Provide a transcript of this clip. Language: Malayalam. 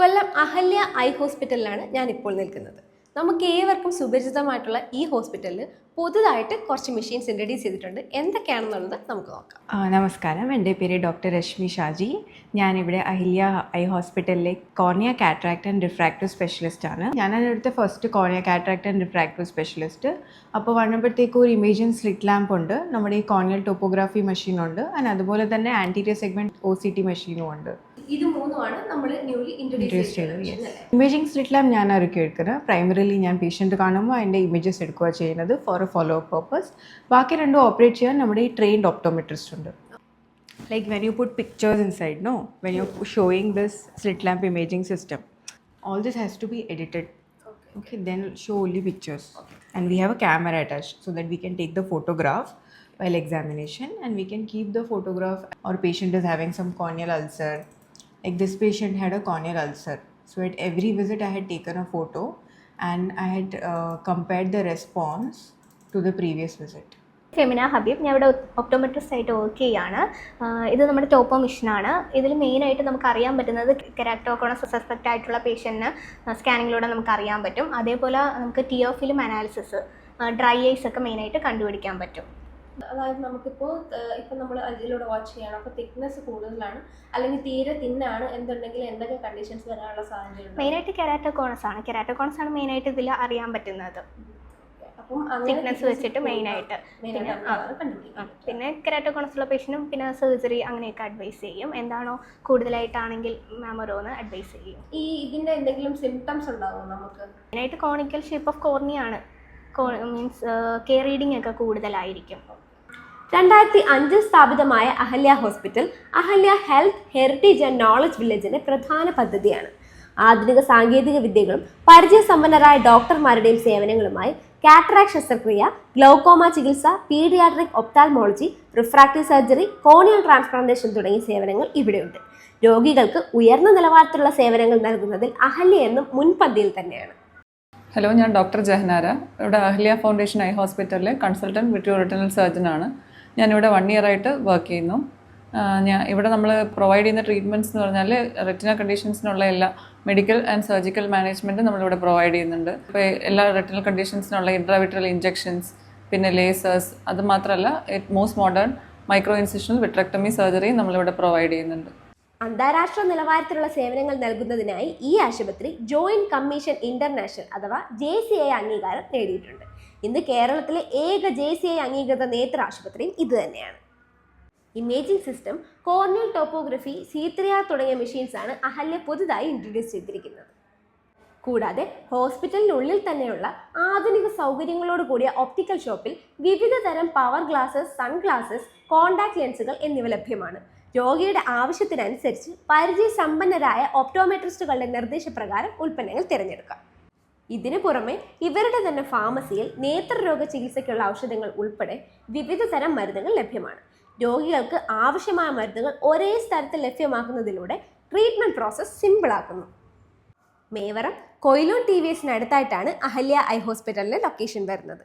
കൊല്ലം അഹല്യ ഐ ഹോസ്പിറ്റലിലാണ് ഞാൻ ഇപ്പോൾ നിൽക്കുന്നത്. നമുക്ക് ഏവർക്കും സുപരിചിതമായിട്ടുള്ള ഈ ഹോസ്പിറ്റലിൽ പുതുതായിട്ട് കുറച്ച് മെഷീൻസ് ഇൻട്രഡ്യൂസ് ചെയ്തിട്ടുണ്ട്. എന്തൊക്കെയാണെന്നുള്ളത് നമുക്ക് നോക്കാം. നമസ്കാരം. എന്റെ പേര് ഡോക്ടർ രശ്മി ഷാജി. ഞാനിവിടെ അഹില്യ ഐ ഹോസ്പിറ്റലിലെ cornea cataract and refractive specialist ആണ്. ഞാൻ അതിനടുത്ത് first cornea cataract and refractive specialist. അപ്പോൾ വന്നപ്പോഴത്തേക്ക് ഒരു ഇമേജിങ് സ്ലിറ്റ് ലാമ്പ് ഉണ്ട്. നമ്മുടെ ഈ കോർണിയൽ ടോപ്പോഗ്രാഫി മെഷീൻ ഉണ്ട് ആൻഡ് അതുപോലെ തന്നെ anterior segment O C T മെഷീനും ഉണ്ട്. ഇത് മൂന്നുമാണ് നമ്മൾ ന്യൂലി ഇൻട്രൊഡ്യൂസ് ചെയ്തത് ഇമേജിംഗ് സ്ലിറ്റ് ലാമ്പ് ഞാനായിരിക്കും എടുക്കുന്നത് പ്രൈമറിലി ഞാൻ പേഷ്യൻറ്റ് കാണുമ്പോൾ അതിൻ്റെ ഇമേജസ് എടുക്കുക ചെയ്യുന്നത് for a follow up purpose ബാക്കി രണ്ടും ഓപ്പറേറ്റ് ചെയ്യാൻ നമ്മുടെ ഈ ട്രെയിൻഡ് ഓപ്റ്റോമെട്രിസ്റ്റ് ഉണ്ട് like when you put pictures inside no when you're showing this slit lamp imaging system all this has to be edited okay then show only pictures and we have a camera attached so that we can take the photograph while examination and we can keep the photograph or patient is having some corneal ulcer like this patient had a corneal ulcer so at every visit i had taken a photo And i had uh, compared the response to the previous visit. Femina Habeeb ഞാൻ ഇവിടെ ഒപ്റ്റോമെട്രിസ്റ്റ് ആയിട്ട് വർക്ക് ചെയ്യുകയാണ് ഇത് നമ്മുടെ ടോപ്പോ മിഷനാണ് ഇതിൽ മെയിനായിട്ട് നമുക്ക് അറിയാൻ പറ്റുന്നത് കെരാക്ടോക്കോണ സസ്പെക്റ്റ് ആയിട്ടുള്ള പേഷ്യന്റിന് സ്കാനിങ്ങിലൂടെ നമുക്ക് അറിയാൻ പറ്റും. അതേപോലെ നമുക്ക് ടിയോഫിലും അനാലിസിസ് ഡ്രൈ ഐസ് ഒക്കെ മെയിനായിട്ട് കണ്ടുപിടിക്കാൻ പറ്റും. അതായത് നമുക്കിപ്പോൾ ഇപ്പം നമ്മൾ അതിലൂടെ വാച്ച് ചെയ്യണം അപ്പോൾ തിക്നെസ് കൂടുതലാണ്. അല്ലെങ്കിൽ തീരെ തിന്നാണ് എന്തുണ്ടെങ്കിൽ എന്തൊക്കെ കണ്ടീഷൻസ് വരാനുള്ള സാധ്യതയുണ്ട്. മെയിനായിട്ട് കെരാറ്റോകോണസ് ആണ്. കെരാറ്റോകോണസ് ആണ് മെയിനായിട്ട് ഇതിൽ അറിയാൻ പറ്റുന്നത്. തിക്നെസ് വെച്ചിട്ട് മെയിനായിട്ട്. പിന്നെ പിന്നെ കെരാറ്റോക്കോണസ് ഉള്ള പേഷ്യനും പിന്നെ സർജറി അങ്ങനെയൊക്കെ അഡ്വൈസ് ചെയ്യും. എന്താണോ കൂടുതലായിട്ടാണെങ്കിൽ മാം ഓരോന്ന് അഡ്വൈസ് ചെയ്യും. ഈ ഇതിന്റെ എന്തെങ്കിലും സിംറ്റംസ് ഉണ്ടാവും നമുക്ക്? മെയിനായിട്ട് കോണിക്കൽ ഷേപ്പ് ഓഫ് കോർണിയാണ് മീൻസ് കെയർ റീഡിംഗ് ഒക്കെ കൂടുതലായിരിക്കും. രണ്ടായിരത്തി അഞ്ചിൽ സ്ഥാപിതമായ Ahalya hospital Ahalya health heritage and knowledge വില്ലേജിന്റെ പ്രധാന പദ്ധതിയാണ്. ആധുനിക സാങ്കേതിക വിദ്യകളും പരിചയസമ്പന്നരായ ഡോക്ടർമാരുടെയും സേവനങ്ങളുമായി കാറ്ററാക്ട് ശസ്ത്രക്രിയ ഗ്ലൗക്കോമ ചികിത്സ paediatric ophthalmology refractive surgery corneal transplantation തുടങ്ങിയ സേവനങ്ങൾ ഇവിടെയുണ്ട്. രോഗികൾക്ക് ഉയർന്ന നിലവാരത്തിലുള്ള സേവനങ്ങൾ നൽകുന്നതിൽ അഹല്യ എന്നും മുൻപന്തിയിൽ തന്നെയാണ്. ഹലോ ഞാൻ ഡോക്ടർ ജഹനാര. ഇവിടെ അഹ്ലിയ ഫൗണ്ടേഷൻ ഐ ഹോസ്പിറ്റലിലെ കൺസൾട്ടന്റ് വിട്രോ റിട്ടണൽ സർജനാണ് ഞാനിവിടെ വൺ ഇയർ ആയിട്ട് വർക്ക് ചെയ്യുന്നു. ഞാൻ ഇവിടെ നമ്മൾ പ്രൊവൈഡ് ചെയ്യുന്ന ട്രീറ്റ്മെന്റ്സ് എന്ന് പറഞ്ഞാൽ റെറ്റിന കണ്ടീഷൻസിനുള്ള എല്ലാ മെഡിക്കൽ ആൻഡ് സർജിക്കൽ മാനേജ്മെന്റും നമ്മളിവിടെ പ്രൊവൈഡ് ചെയ്യുന്നുണ്ട്. ഇപ്പോൾ എല്ലാ റെറ്റിനൽ കണ്ടീഷൻസിനുള്ള ഇൻട്രാവിട്രൽ ഇഞ്ചെക്ഷൻസ് പിന്നെ ലേസേഴ്സ് അത് മാത്രമല്ല most modern micro incisional vitrectomy സർജറിയും നമ്മളിവിടെ പ്രൊവൈഡ് ചെയ്യുന്നുണ്ട്. അന്താരാഷ്ട്ര നിലവാരത്തിലുള്ള സേവനങ്ങൾ നൽകുന്നതിനായി ഈ ആശുപത്രി ജോയിന്റ് കമ്മീഷൻ ഇന്റർനാഷണൽ അഥവാ ജെ സി ഐ അംഗീകാരം നേടിയിട്ടുണ്ട്. ഇന്ന് കേരളത്തിലെ ഏക ജെ സി ഐ അംഗീകൃത നേത്ര ആശുപത്രിയും ഇത് തന്നെയാണ്. Imaging system corneal topography C three R തുടങ്ങിയ മെഷീൻസാണ് അഹല്യ പുതുതായി ഇൻട്രൊഡ്യൂസ് ചെയ്തിരിക്കുന്നത്. കൂടാതെ ഹോസ്പിറ്റലിനുള്ളിൽ തന്നെയുള്ള ആധുനിക സൗകര്യങ്ങളോട് കൂടിയ ഒപ്റ്റിക്കൽ ഷോപ്പിൽ വിവിധ തരം പവർ ഗ്ലാസസ് സൺഗ്ലാസസ് കോൺടാക്ട് ലെൻസുകൾ എന്നിവ ലഭ്യമാണ്. രോഗിയുടെ ആവശ്യത്തിനനുസരിച്ച് പരിചയസമ്പന്നരായ ഓപ്റ്റോമെട്രിസ്റ്റുകളുടെ നിർദ്ദേശപ്രകാരം ഉൽപ്പന്നങ്ങൾ തിരഞ്ഞെടുക്കാം. ഇതിനു പുറമെ ഇവരുടെ തന്നെ ഫാർമസിയിൽ നേത്രരോഗ ചികിത്സയ്ക്കുള്ള ഔഷധങ്ങൾ ഉൾപ്പെടെ വിവിധ തരം മരുന്നുകൾ ലഭ്യമാണ്. രോഗികൾക്ക് ആവശ്യമായ മരുന്നുകൾ ഒരേ സ്ഥലത്ത് ലഭ്യമാക്കുന്നതിലൂടെ ട്രീറ്റ്മെന്റ് പ്രോസസ്സ് സിമ്പിളാക്കുന്നു. മേവറം കൊയിലോൺ ടി വി എസിനടുത്തായിട്ടാണ് അഹല്യ ഐ ഹോസ്പിറ്റലിന്റെ ലൊക്കേഷൻ വരുന്നത്.